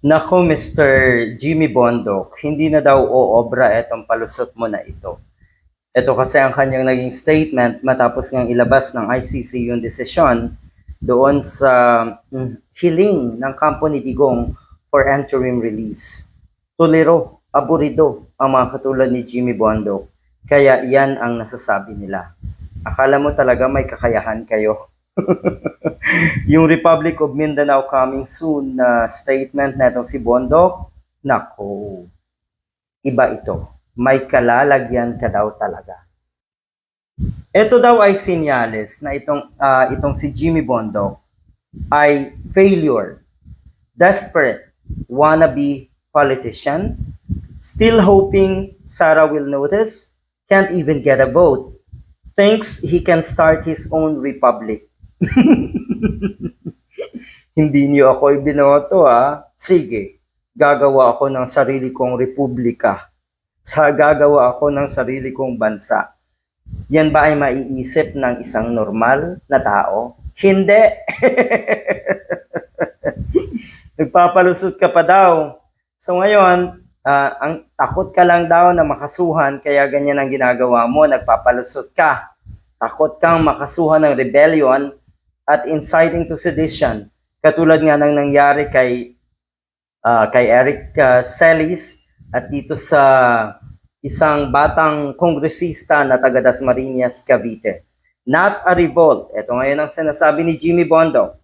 Nako, Mr. Jimmy Bondok, hindi na daw oobra etong palusot mo na ito. Ito kasi ang kanyang naging statement matapos ngang ilabas ng ICC yung desisyon doon sa mm, hiling ng kampo ni Digong for interim release. Tuliro, aburido ang mga katulad ni Jimmy Bondok. Kaya yan ang nasasabi nila. Akala mo talaga may kakayahan kayo. yung Republic of Mindanao coming soon na statement na itong si Bondok, nako, iba ito. May kalalagyan ka daw talaga. Ito daw ay sinyales na itong, ah, itong si Jimmy Bondok ay failure, desperate, wannabe politician, still hoping Sarah will notice, can't even get a vote, thinks he can start his own republic. Hindi niyo ako ibinoto ha. Sige, gagawa ako ng sarili kong republika. Sa gagawa ako ng sarili kong bansa. Yan ba ay maiisip ng isang normal na tao? Hindi. Nagpapalusot ka pa daw. So ngayon, ah, ang takot ka lang daw na makasuhan kaya ganyan ang ginagawa mo, nagpapalusot ka. Takot kang makasuhan ng rebellion at inciting to sedition. Katulad nga ng nangyari kay ah, kay Eric ah, Celis at dito sa isang batang kongresista na taga Dasmariñas, Cavite. Not a revolt. Ito ngayon ang sinasabi ni Jimmy Bondo.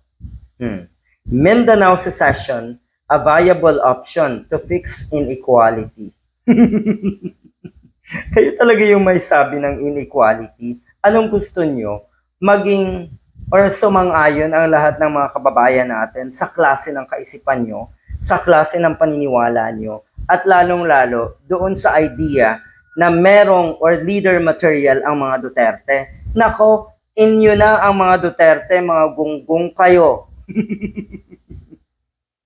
Hmm. Mindanao secession, a viable option to fix inequality. Kayo talaga yung may sabi ng inequality. Anong gusto nyo? Maging or sumang-ayon ang lahat ng mga kababayan natin sa klase ng kaisipan nyo, sa klase ng paniniwala nyo, at lalong-lalo doon sa idea na merong or leader material ang mga Duterte. Nako, inyo na ang mga Duterte, mga gunggong kayo.